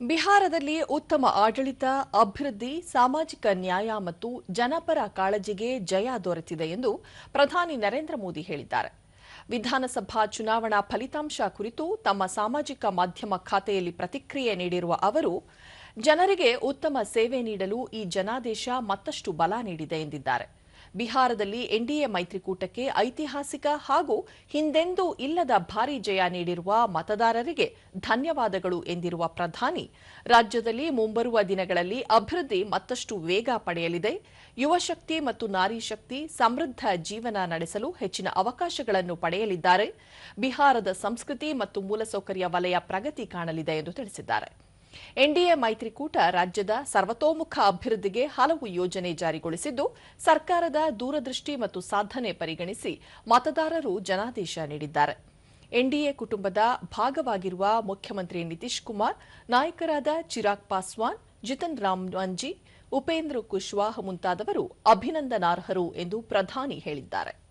ಬಿಹಾರದಲ್ಲಿ ಉತ್ತಮ ಆಡಳಿತ, ಅಭಿವೃದ್ಧಿ, ಸಾಮಾಜಿಕ ನ್ಯಾಯ ಮತ್ತು ಜನಪರ ಕಾಳಜಿಗೆ ಜಯ ದೊರೆತಿದೆ ಎಂದು ಪ್ರಧಾನಿ ನರೇಂದ್ರ ಮೋದಿ ಹೇಳಿದ್ದಾರೆ. ವಿಧಾನಸಭಾ ಚುನಾವಣಾ ಫಲಿತಾಂಶ ಕುರಿತು ತಮ್ಮ ಸಾಮಾಜಿಕ ಮಾಧ್ಯಮ ಖಾತೆಯಲ್ಲಿ ಪ್ರತಿಕ್ರಿಯೆ ನೀಡಿರುವ ಅವರು, ಜನರಿಗೆ ಉತ್ತಮ ಸೇವೆ ನೀಡಲು ಈ ಜನಾದೇಶ ಮತ್ತಷ್ಟು ಬಲ ನೀಡಿದೆ ಎಂದಿದ್ದಾರೆ. ಬಿಹಾರದಲ್ಲಿ ಎನ್ಡಿಎ ಮೈತ್ರಿಕೂಟಕ್ಕೆ ಐತಿಹಾಸಿಕ ಹಾಗೂ ಹಿಂದೆಂದೂ ಇಲ್ಲದ ಭಾರೀ ಜಯ ನೀಡಿರುವ ಮತದಾರರಿಗೆ ಧನ್ಯವಾದಗಳು ಎಂದಿರುವ ಪ್ರಧಾನಿ. ರಾಜ್ಯದಲ್ಲಿ ಮುಂಬರುವ ದಿನಗಳಲ್ಲಿ ಅಭಿವೃದ್ಧಿ ಮತ್ತಷ್ಟು ವೇಗ ಪಡೆಯಲಿದೆ. ಯುವಶಕ್ತಿ ಮತ್ತು ನಾರಿ ಶಕ್ತಿ ಸಮೃದ್ಧ ಜೀವನ ನಡೆಸಲು ಹೆಚ್ಚಿನ ಅವಕಾಶಗಳನ್ನು ಪಡೆಯಲಿದ್ದಾರೆ. ಬಿಹಾರದ ಸಂಸ್ಕೃತಿ ಮತ್ತು ಮೂಲಸೌಕರ್ಯ ವಲಯ ಪ್ರಗತಿ ಕಾಣಲಿದೆ ಎಂದು ತಿಳಿಸಿದ್ದಾರೆ. ಎನ್ಡಿಎ ಮೈತ್ರಿಕೂಟ ರಾಜ್ಯದ ಸರ್ವತೋಮುಖ ಅಭಿವೃದ್ಧಿಗೆ ಹಲವು ಯೋಜನೆ ಜಾರಿಗೊಳಿಸಿದ್ದು, ಸರ್ಕಾರದ ದೂರದೃಷ್ಟಿ ಮತ್ತು ಸಾಧನೆ ಪರಿಗಣಿಸಿ ಮತದಾರರು ಜನಾದೇಶ ನೀಡಿದ್ದಾರೆ. ಎನ್ಡಿಎ ಕುಟುಂಬದ ಭಾಗವಾಗಿರುವ ಮುಖ್ಯಮಂತ್ರಿ ನಿತೀಶ್ ಕುಮಾರ್, ನಾಯಕರಾದ ಚಿರಾಗ್ ಪಾಸ್ವಾನ್, ಜಿತನ್ ರಾಮ್ ಮಾಂಜಿ, ಉಪೇಂದ್ರ ಕುಶ್ವಾಹ ಮುಂತಾದವರು ಅಭಿನಂದನಾರ್ಹರು ಎಂದು ಪ್ರಧಾನಿ ಹೇಳಿದ್ದಾರೆ.